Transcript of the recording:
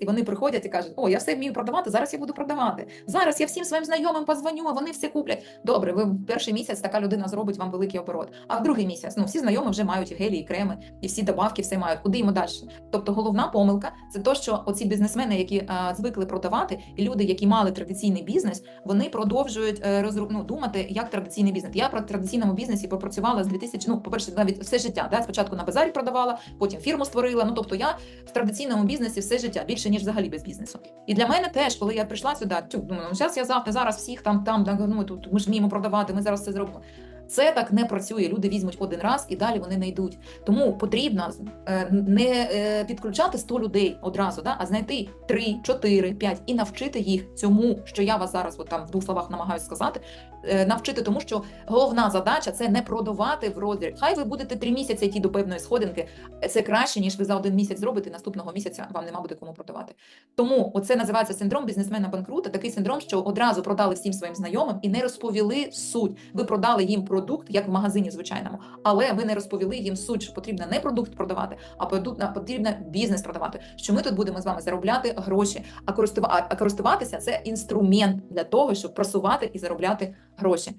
І вони приходять і кажуть: О, я все вмію продавати, зараз я буду продавати. Зараз я всім своїм знайомим позвоню, а вони все куплять. Добре, ви в перший місяць така людина зробить вам великий оборот. А в другий місяць ну всі знайомі вже мають і гелі, і креми, і всі добавки все мають. Куди йому далі? Тобто головна помилка це те, що оці бізнесмени, які а, звикли продавати, і люди, які мали традиційний бізнес, вони продовжують е, розру... ну, думати, як традиційний бізнес. Я про традиційному бізнесі попрацювала з 2000, ну, по-перше, навіть все життя. Да? Спочатку на базарі продавала, потім фірму створила. Ну тобто я в традиційному бізнесі все життя більше ніж взагалі без бізнесу. І для мене теж, коли я прийшла сюди, тю, думаю, ну зараз я завтра зараз всіх там, там, да, ну тут ми ж вміємо продавати, ми зараз це зробимо. Це так не працює. Люди візьмуть один раз і далі вони не йдуть. Тому потрібно е, не е, підключати 100 людей одразу, да, а знайти 3, 4, 5 і навчити їх цьому, що я вас зараз от там в двох словах намагаюся сказати. е, Навчити тому, що головна задача це не продавати в роздріб. Хай ви будете три місяці йти до певної сходинки. Це краще, ніж ви за один місяць зробите. Наступного місяця вам нема буде кому продавати. Тому оце називається синдром бізнесмена банкрута. Такий синдром, що одразу продали всім своїм знайомим і не розповіли суть. Ви продали їм продукт, як в магазині звичайному, але ви не розповіли їм суть, що потрібно не продукт продавати, а продукт потрібно бізнес продавати. Що ми тут будемо з вами заробляти гроші, а користуватися це інструмент для того, щоб просувати і заробляти гроші.